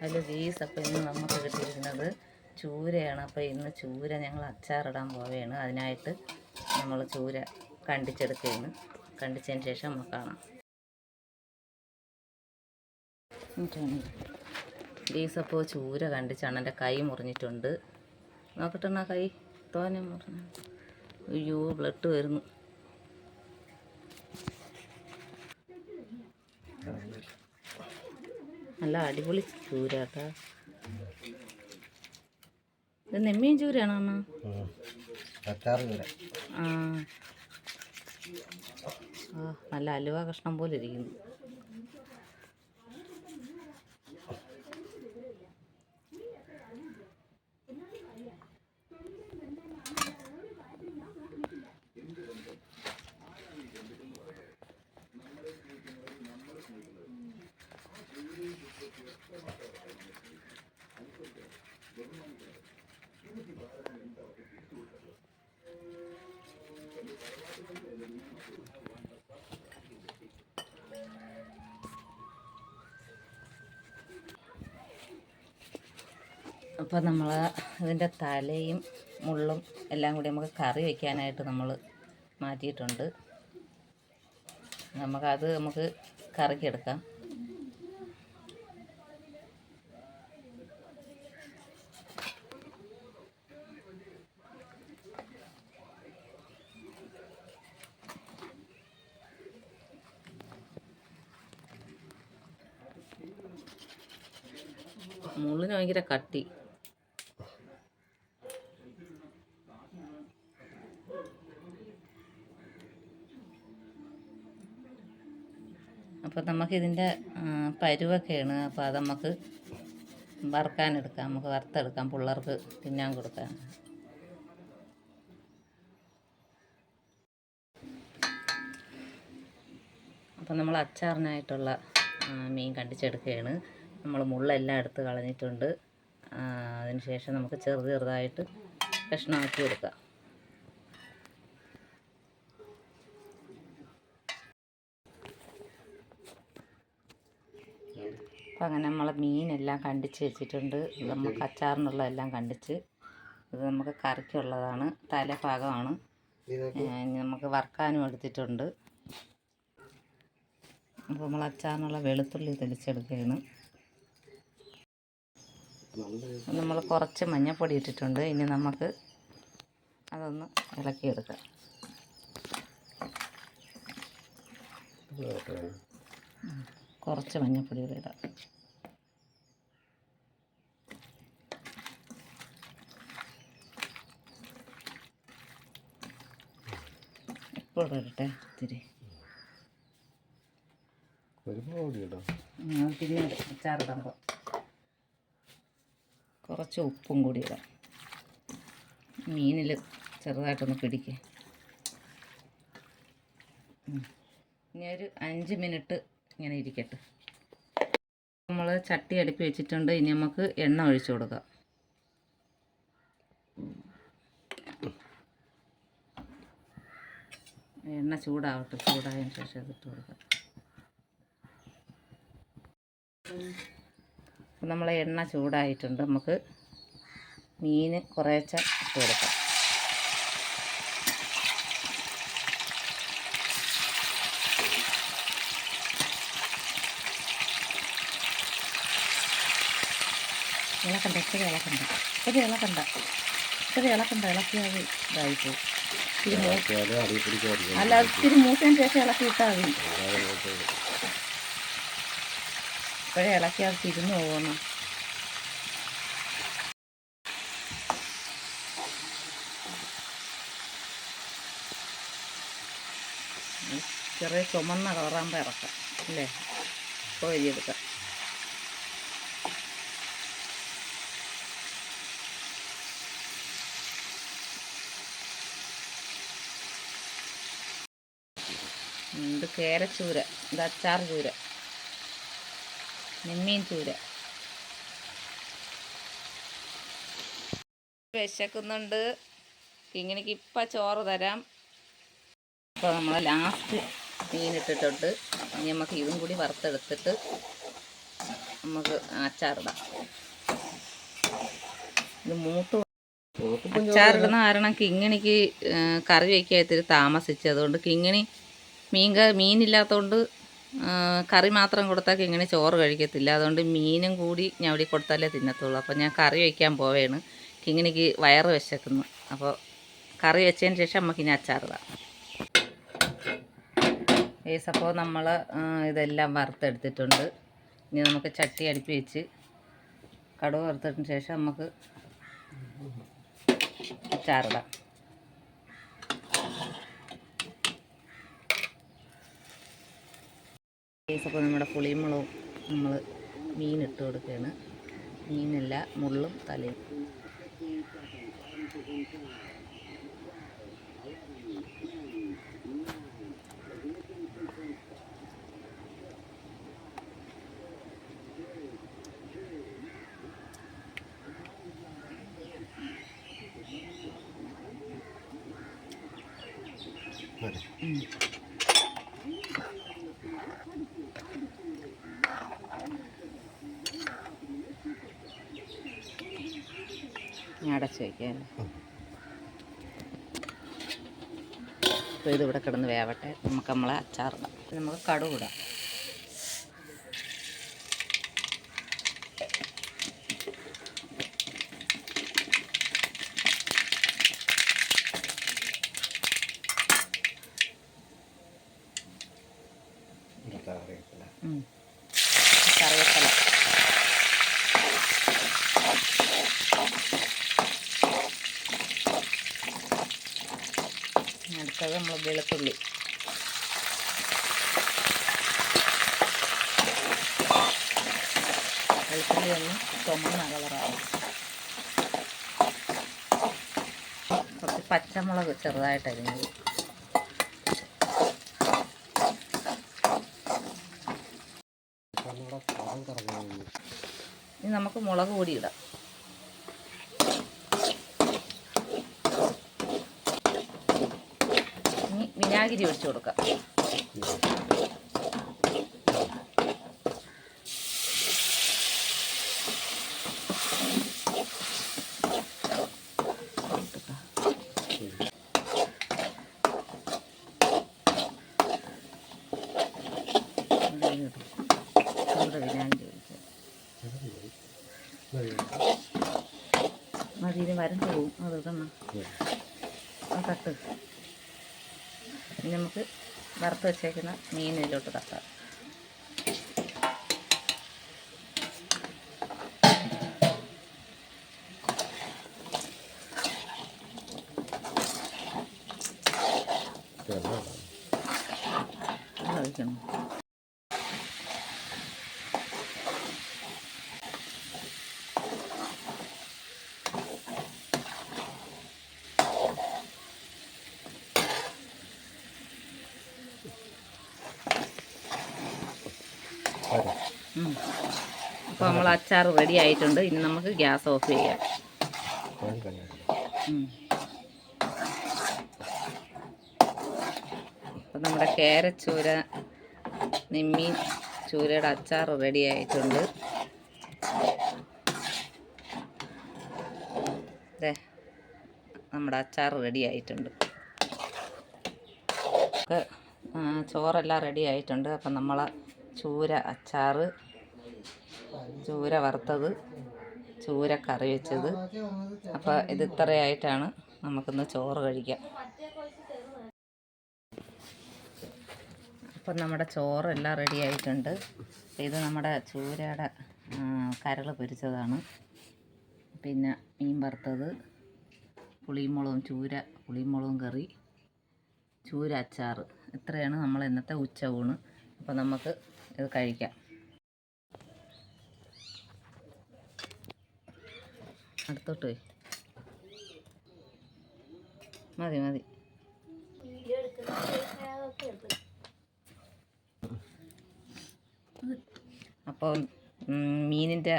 Hello ഗീസ് അപ്പോൾ ഇന്ന് നമുക്ക് കിട്ടിയിരിക്കുന്നത് ചൂരയാണ്. അപ്പോൾ ഇന്ന് ചൂര ഞങ്ങൾ അച്ചാറിടാൻ പോവുകയാണ്. അതിനായിട്ട് നമ്മൾ ചൂര കണ്ടിച്ചെടുക്കുകയാണ്. കണ്ടിച്ചതിന് ശേഷം നമുക്ക് കാണാം. ഗീസ് അപ്പോൾ ചൂര കണ്ടിച്ചാണ് എന്റെ കൈ മുറിഞ്ഞിട്ടുണ്ട്. നോക്കട്ടെ എന്നാ കൈ. തോനെ മുറിഞ്ഞു. അയ്യോ ബ്ലഡ് വരുന്നു. നല്ല അടിപൊളി ചൂര കേട്ടോ ഇത് നെമ്മീൻ ചൂരയാണോ അമ്മ ആ നല്ല അലുവ കഷ്ണം പോലെ ഇരിക്കുന്നു. അപ്പോൾ നമ്മൾ ഇതിന്റെ തലയും മുള്ളും എല്ലാം കൂടി നമുക്ക് കറി വയ്ക്കാനായിട്ട് നമ്മൾ മാറ്റിയിട്ടുണ്ട്. നമുക്കത് നമുക്ക് കറിക്കെടുക്കാം മുള്ളിന് ഭയങ്കര കട്ടി. അപ്പോൾ നമുക്കിതിന്റെ പരുവൊക്കെയാണ്. അപ്പോൾ അത് നമുക്ക് വറുക്കാനെടുക്കാം. നമുക്ക് വറുത്തെടുക്കാം. പിള്ളേർക്ക് തിന്നാൻ കൊടുക്കാൻ. അപ്പോൾ നമ്മൾ അച്ചാറിനായിട്ടുള്ള മീൻ കണ്ടിച്ചെടുക്കുകയാണ് നമ്മൾ മുള്ളെല്ലാം എടുത്ത് കളഞ്ഞിട്ടുണ്ട്. അതിന് ശേഷം നമുക്ക് ചെറു ചെറുതായിട്ട് കഷ്ണമാക്കി എടുക്കാം. അപ്പോൾ അങ്ങനെ നമ്മൾ മീനെല്ലാം കണ്ടിച്ച് വെച്ചിട്ടുണ്ട്. ഇത് നമുക്ക് അച്ചാറിനുള്ളതെല്ലാം കണ്ടിച്ച്. ഇത് നമുക്ക് കറിക്കുള്ളതാണ്. തലഭാഗമാണ്. നമുക്ക് വറുക്കാനും എടുത്തിട്ടുണ്ട്. അപ്പോൾ നമ്മൾ അച്ചാറിനുള്ള വെളുത്തുള്ളി തെളിച്ചെടുക്കുകയാണ് നമ്മൾ കുറച്ച് മഞ്ഞൾപ്പൊടി ഇട്ടിട്ടുണ്ട്. ഇനി നമുക്ക് അതൊന്ന് ഇളക്കിയെടുക്കാം. ഉം. കുറച്ച് മഞ്ഞൾപ്പൊടി കൂടെ ഇടാം. ഇപ്പോൾ ഇടട്ടെ ഇത്തിരി. പിന്നെ അച്ചാറിടുമ്പോൾ കുറച്ച് ഉപ്പും കൂടി ഇടാം. മീനിൽ ചെറുതായിട്ടൊന്ന് പിടിക്കുക ഇനി ഒരു അഞ്ച് മിനിറ്റ് ഇങ്ങനെ ഇരിക്കട്ടെ. നമ്മൾ ചട്ടി അടുപ്പി വെച്ചിട്ടുണ്ട്. ഇനി നമുക്ക് എണ്ണ ഒഴിച്ചു കൊടുക്കാം. എണ്ണ ചൂടാവട്ടെ. ചൂടായതിന് ശേഷം അതിട്ട് കൊടുക്കാം. നമ്മളെ എണ്ണ ചൂടായിട്ടുണ്ട്. നമുക്ക് മീൻ കുറേച്ച ഇട്ട് കൊടുക്കാം. ഇളക്കണ്ട ഇത്തിരി ഇളക്കണ്ട ഇത്തിരി ഇളക്കണ്ട ഇത്തിരി ഇളക്കണ്ട ഇളക്കിയാൽ ഇതായി പോകും അല്ല ഇത്തിരി മൂത്തതിന് ശേഷം ഇളക്കി ഇട്ടാൽ മതി. ഇപ്പോഴേ ഇളക്കിയാൽ തിരിഞ്ഞു പോകണം ചെറിയ ചുമന്ന കളറാകുമ്പോൾ ഇറക്കാം. അല്ലേ ഇപ്പോൾ ഉം, ഇത് കേരച്ചൂര ഇത് അച്ചാർ ചൂര നെമ്മീൻ ചൂര. വിശക്കുന്നുണ്ട്. ഇങ്ങനെക്ക് ഇപ്പം ചോറ് തരാം. അപ്പോൾ നമ്മൾ ലാസ്റ്റ് മീനിട്ടിട്ടുണ്ട്. ഇനി നമുക്ക് ഇതും കൂടി വറുത്തെടുത്തിട്ട് നമുക്ക് അച്ചാറിടാം ഇത് മൂത്ത് അച്ചാറിടുന്ന കാരണം കിങ്ങിണിക്ക് കറി വയ്ക്കാൻ താമസിച്ചതുകൊണ്ട് താമസിച്ചു അതുകൊണ്ട് കിങ്ങിണി മീൻ മീനില്ലാത്തതുകൊണ്ട് കറി മാത്രം കൊടുത്താൽ കിങ്ങിണി ചോറ് കഴിക്കത്തില്ല. അതുകൊണ്ട് മീനും കൂടി ഞാൻ ഇവിടെ കൊടുത്താലേ തിന്നത്തുള്ളൂ. അപ്പോൾ ഞാൻ കറി വയ്ക്കാൻ പോവേണ്. കിങ്ങിണിക്ക് വയറ് വിശക്കുന്നു. അപ്പോൾ കറി വെച്ചതിന് ശേഷം നമുക്ക് ഇനി അച്ചാറിടാം ഏസ് അപ്പോൾ നമ്മൾ ഇതെല്ലാം വറുത്തെടുത്തിട്ടുണ്ട്. ഇനി നമുക്ക് ചട്ടി അടുപ്പി വെച്ച് കടുവ് വറുത്തതിന് ശേഷം നമുക്ക് അച്ചാറിടാം. അപ്പോൾ നമ്മുടെ പുളിമുളകും നമ്മൾ മീൻ ഇട്ട് കൊടുക്കുകയാണ് മീനല്ല മുള്ളും തലയും മതി. അടച്ച് വയ്ക്കാം. അപ്പോൾ ഇത് ഇവിടെ കിടന്ന് വേവട്ടെ. നമുക്ക് നമ്മളെ അച്ചാറിടാം. നമുക്ക് കടുക് ഇനി നമ്മൾ വെളുത്തുള്ളി. വെളുത്തുള്ളി ഒന്ന് ചുമന്ന കളറാവും. കുറച്ച് പച്ചമുളക് ചെറുതായിട്ട് അരിഞ്ഞത്. ഇനി നമുക്ക് മുളക് പൊടി ഇടാം ഇനി വിനാഗിരി ഒഴിച്ചു കൊടുക്കാം മതി. മരം ഇത് വരണ്ട് പോവും അത് ഇടണം തട്ട് ഇനി നമുക്ക് വറുത്ത് വെച്ചേക്കുന്ന മീൻ ഇതിലോട്ട് തട്ടാം. ഇതെല്ലാം അപ്പോൾ നമ്മൾ അച്ചാർ റെഡി ആയിട്ടുണ്ട്. ഇനി നമുക്ക് ഗ്യാസ് ഓഫ് ചെയ്യാം. അപ്പം നമ്മുടെ കേരച്ചൂര നിമ്മി നിമ്മീൻ ചൂരയുടെ അച്ചാർ റെഡി ആയിട്ടുണ്ട്. അതെ നമ്മുടെ അച്ചാർ റെഡി ആയിട്ടുണ്ട്. ചോറെല്ലാം റെഡി ആയിട്ടുണ്ട്. അപ്പം നമ്മളെ ചൂര അച്ചാർ ചൂര വറുത്തത് ചൂര കറി വെച്ചത്. അപ്പോൾ ഇത് ഇത്രയായിട്ടാണ് നമുക്കിന്ന് ചോറ് കഴിക്കാം. അപ്പം നമ്മുടെ ചോറെല്ലാം റെഡി ആയിട്ടുണ്ട്. ഇത് നമ്മുടെ ചൂരയുടെ കരൾ പൊരിച്ചതാണ്. പിന്നെ മീൻ വറുത്തത് പുളിമുളകും ചൂര പുളിമുളകും കറി ചൂര അച്ചാർ ഇത്രയാണ് നമ്മൾ ഇന്നത്തെ ഉച്ച ഊണ് അപ്പോൾ നമുക്ക് ഇത് കഴിക്കാം. അടുത്തോട്ട് പോയി. മതി മതി. അപ്പോൾ മീനിന്റെ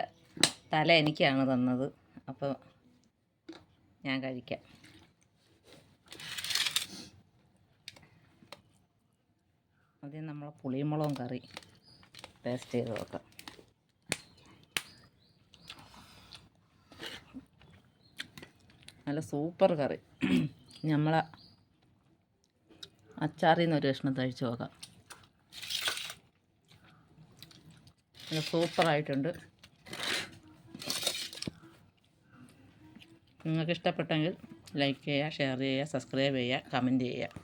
തല എനിക്കാണ് തന്നത്. അപ്പോൾ ഞാൻ കഴിക്കാം. ആദ്യം നമ്മളെ പുളിമുളകും കറി. ടേസ്റ്റ് ചെയ്ത് നോക്കാം നല്ല സൂപ്പർ കറി. നമ്മളെ അച്ചാറിൽ നിന്ന് ഒരു കഷ്ണം തഴിച്ച് നോക്കാം നല്ല സൂപ്പറായിട്ടുണ്ട് നിങ്ങൾക്ക് ഇഷ്ടപ്പെട്ടെങ്കിൽ ലൈക്ക് ചെയ്യുക ഷെയർ ചെയ്യുക സബ്സ്ക്രൈബ് ചെയ്യുക കമന്റ് ചെയ്യുക.